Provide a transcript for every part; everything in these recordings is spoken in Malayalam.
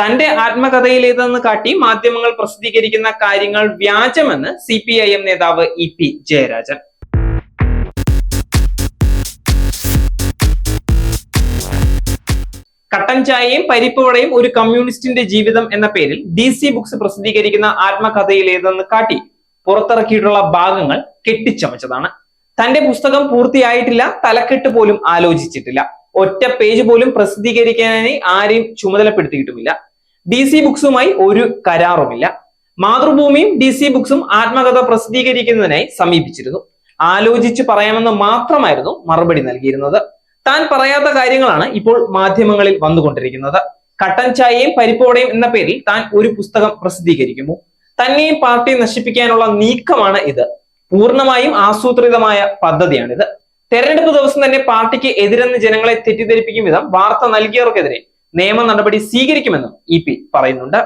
തന്റെ ആത്മകഥയിലേതെന്ന് കാട്ടി മാധ്യമങ്ങൾ പ്രസിദ്ധീകരിക്കുന്ന കാര്യങ്ങൾ വ്യാജമെന്ന് സി പി ഐ എം നേതാവ് ഇ പി ജയരാജൻ. കട്ടൻ ചായയും പരിപ്പ് വടയും ഒരു കമ്മ്യൂണിസ്റ്റിന്റെ ജീവിതം എന്ന പേരിൽ ഡി സി ബുക്സ് പ്രസിദ്ധീകരിക്കുന്ന ആത്മകഥയിലേതെന്ന് കാട്ടി പുറത്തിറക്കിയിട്ടുള്ള ഭാഗങ്ങൾ കെട്ടിച്ചമച്ചതാണ്. തന്റെ പുസ്തകം പൂർത്തിയായിട്ടില്ല തലക്കെട്ട് പോലും ആലോചിച്ചിട്ടില്ല. ഒറ്റ പേജ് പോലും പ്രസിദ്ധീകരിക്കാനായി ആരെയും ചുമതലപ്പെടുത്തിയിട്ടുമില്ല. ഡി സി ബുക്സുമായി ഒരു കരാറുമില്ല. മാതൃഭൂമിയും ഡി സി ബുക്സും ആത്മകഥ പ്രസിദ്ധീകരിക്കുന്നതിനായി സമീപിച്ചിരുന്നു. ആലോചിച്ച് പറയാമെന്ന് മാത്രമായിരുന്നു മറുപടി നൽകിയിരുന്നത്. താൻ പറയാത്ത കാര്യങ്ങളാണ് ഇപ്പോൾ മാധ്യമങ്ങളിൽ വന്നുകൊണ്ടിരിക്കുന്നത്. കട്ടൻ ചായയും പരിപ്പോടയും എന്ന പേരിൽ താൻ ഒരു പുസ്തകം പ്രസിദ്ധീകരിക്കുമോ? തന്നെയും പാർട്ടി നശിപ്പിക്കാനുള്ള നീക്കമാണ് ഇത്. പൂർണമായും ആസൂത്രിതമായ പദ്ധതിയാണിത്. തെരഞ്ഞെടുപ്പ് ദിവസം തന്നെ പാർട്ടിക്ക് എതിരെന്ന് ജനങ്ങളെ തെറ്റിദ്ധരിപ്പിക്കും വിധം വാർത്ത നൽകിയവർക്കെതിരെ നിയമ നടപടി സ്വീകരിക്കുമെന്നും ഇ പി പറയുന്നുണ്ട്.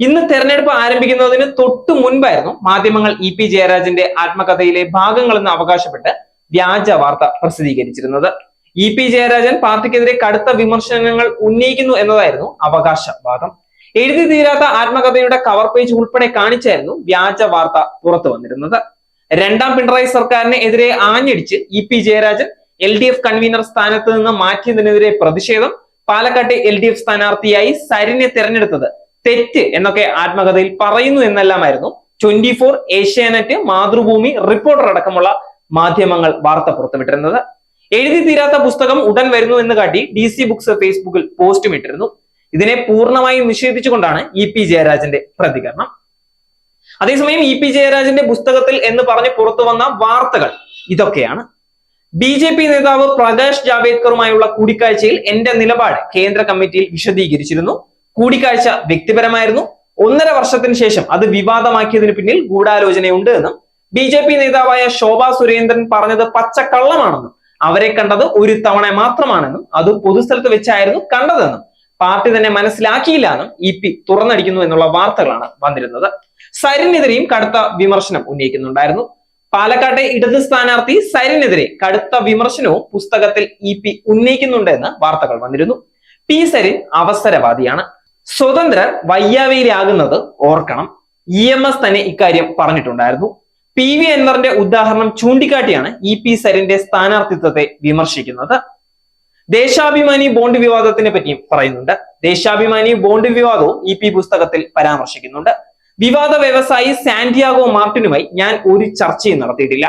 ഇന്ന് തെരഞ്ഞെടുപ്പ് ആരംഭിക്കുന്നതിന് തൊട്ടു മുൻപായിരുന്നു മാധ്യമങ്ങൾ ഇ പി ജയരാജന്റെ ആത്മകഥയിലെ ഭാഗങ്ങളെന്ന് അവകാശപ്പെട്ട് വ്യാജ വാർത്ത പ്രസിദ്ധീകരിച്ചിരുന്നത്. ഇ പി ജയരാജൻ പാർട്ടിക്കെതിരെ കടുത്ത വിമർശനങ്ങൾ ഉന്നയിക്കുന്നു എന്നതായിരുന്നു അവകാശവാദം. എഴുതി തീരാത്ത ആത്മകഥയുടെ കവർ പേജ് ഉൾപ്പെടെ കാണിച്ചായിരുന്നു വ്യാജ വാർത്ത പുറത്തു വന്നിരുന്നത്. രണ്ടാം പിണറായി സർക്കാരിനെ എതിരെ ആഞ്ഞടിച്ച് E P Jayarajan L D F convener സ്ഥാനത്ത് നിന്ന് മാറ്റിയതിനെതിരെ പ്രതിഷേധം പാലക്കാട്ടെ എൽ ഡി എഫ് സ്ഥാനാർത്ഥിയായി സരിനെ തിരഞ്ഞെടുത്തത് തെറ്റ് എന്നൊക്കെ ആത്മകഥയിൽ പറയുന്നു എന്നെല്ലാമായിരുന്നു. Twenty four Asianet Mathrubhumi reporter അടക്കമുള്ള മാധ്യമങ്ങൾ വാർത്ത പുറത്തുവിട്ടിരുന്നത്. എഴുതി തീരാത്ത പുസ്തകം ഉടൻ വരുന്നു എന്ന് കാട്ടി ഡി സി ബുക്സ് ഫേസ്ബുക്കിൽ പോസ്റ്റും ഇട്ടിരുന്നു. ഇതിനെ പൂർണമായും നിഷേധിച്ചുകൊണ്ടാണ് ഇ പി ജയരാജന്റെ പ്രതികരണം. അതേസമയം ഇ പി ജയരാജന്റെ പുസ്തകത്തിൽ എന്ന് പറഞ്ഞ് പുറത്തു വന്ന വാർത്തകൾ ഇതൊക്കെയാണ്. ബി ജെ പി നേതാവ് പ്രകാശ് ജാവേദ്കറുമായുള്ള കൂടിക്കാഴ്ചയിൽ എന്റെ നിലപാട് കേന്ദ്ര കമ്മിറ്റിയിൽ വിശദീകരിച്ചിരുന്നു. കൂടിക്കാഴ്ച വ്യക്തിപരമായിരുന്നു. ഒന്നര വർഷത്തിന് ശേഷം അത് വിവാദമാക്കിയതിന് പിന്നിൽ ഗൂഢാലോചനയുണ്ട് എന്നും ബി ജെ പി നേതാവായ ശോഭാ സുരേന്ദ്രൻ പറഞ്ഞത് പച്ചക്കള്ളമാണെന്നും അവരെ കണ്ടത് ഒരു തവണ മാത്രമാണെന്നും അത് പൊതുസ്ഥലത്ത് വെച്ചായിരുന്നു കണ്ടതെന്നും പാർട്ടി തന്നെ മനസ്സിലാക്കിയില്ല എന്നും ഇ പി തുറന്നടിക്കുന്നു എന്നുള്ള വാർത്തകളാണ് വന്നിരുന്നത്. സരിനെതിരെയും കടുത്ത വിമർശനം ഉന്നയിക്കുന്നുണ്ടായിരുന്നു. പാലക്കാട്ടെ ഇടത് സ്ഥാനാർത്ഥി സരിനെതിരെ കടുത്ത വിമർശനവും പുസ്തകത്തിൽ ഇ പി ഉന്നയിക്കുന്നുണ്ട് എന്ന് വാർത്തകൾ വന്നിരുന്നു. പി സരിൻ അവസരവാദിയാണ്. സ്വതന്ത്രർ വയ്യാവയിലാകുന്നത് ഓർക്കണം. ഇ എം എസ് തന്നെ ഇക്കാര്യം പറഞ്ഞിട്ടുണ്ടായിരുന്നു. പി വി അൻവറിന്റെ ഉദാഹരണം ചൂണ്ടിക്കാട്ടിയാണ് ഇ പി സരിന്റെ സ്ഥാനാർത്ഥിത്വത്തെ വിമർശിക്കുന്നത്. ദേശാഭിമാനി ബോണ്ട് വിവാദത്തിനെ പറ്റിയും പറയുന്നുണ്ട്. ദേശാഭിമാനി ബോണ്ട് വിവാദവും ഇ പി പുസ്തകത്തിൽ പരാമർശിക്കുന്നുണ്ട്. വിവാദ വ്യവസായി സാന്റിയാഗോ മാർട്ടിനുമായി ഞാൻ ഒരു ചർച്ചയും നടത്തിയിട്ടില്ല.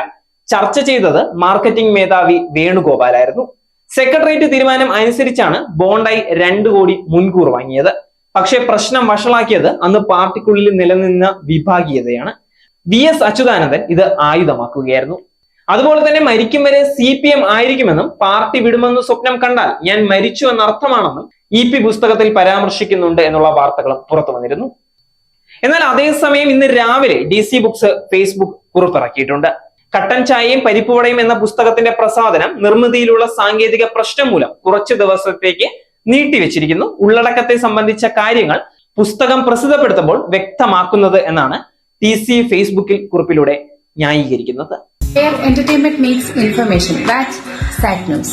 ചർച്ച ചെയ്തത് മാർക്കറ്റിംഗ് മേധാവി വേണുഗോപാലായിരുന്നു. സെക്രട്ടേറിയറ്റ് തീരുമാനം അനുസരിച്ചാണ് ബോണ്ടായി രണ്ടു കോടി മുൻകൂർ വാങ്ങിയത്. പക്ഷേ പ്രശ്നം വഷളാക്കിയത് അന്ന് പാർട്ടിക്കുള്ളിൽ നിലനിന്ന വിഭാഗീയതയാണ്. വി എസ് അച്യുതാനന്ദൻ ഇത് ആയുധമാക്കുകയായിരുന്നു. അതുപോലെ തന്നെ മരിക്കും വരെ സി പി എം ആയിരിക്കുമെന്നും പാർട്ടി വിടുമെന്ന് സ്വപ്നം കണ്ടാൽ ഞാൻ മരിച്ചു എന്നർത്ഥമാണെന്നും ഇ പി പുസ്തകത്തിൽ പരാമർശിക്കുന്നുണ്ട് എന്നുള്ള വാർത്തകളും പുറത്തു വന്നിരുന്നു. എന്നാൽ അതേസമയം ഇന്ന് രാവിലെ ഡി സി ബുക്സ് ഫേസ്ബുക്ക് പുറത്തിറക്കിയിട്ടുണ്ട് കട്ടൻ ചായയും പരിപ്പുവടയും എന്ന പുസ്തകത്തിന്റെ പ്രസാധനം നിർമ്മിതിയിലുള്ള സാങ്കേതിക പ്രശ്നം മൂലം കുറച്ചു ദിവസത്തേക്ക് നീട്ടിവെച്ചിരിക്കുന്നു ഉള്ളടക്കത്തെ സംബന്ധിച്ച കാര്യങ്ങൾ പുസ്തകം പ്രസിദ്ധപ്പെടുത്തുമ്പോൾ വ്യക്തമാക്കുന്നത് എന്നാണ് ടി സി ഫേസ്ബുക്കിൽ കുറിപ്പിലൂടെ ന്യായീകരിക്കുന്നത് entertainment makes information. That's news.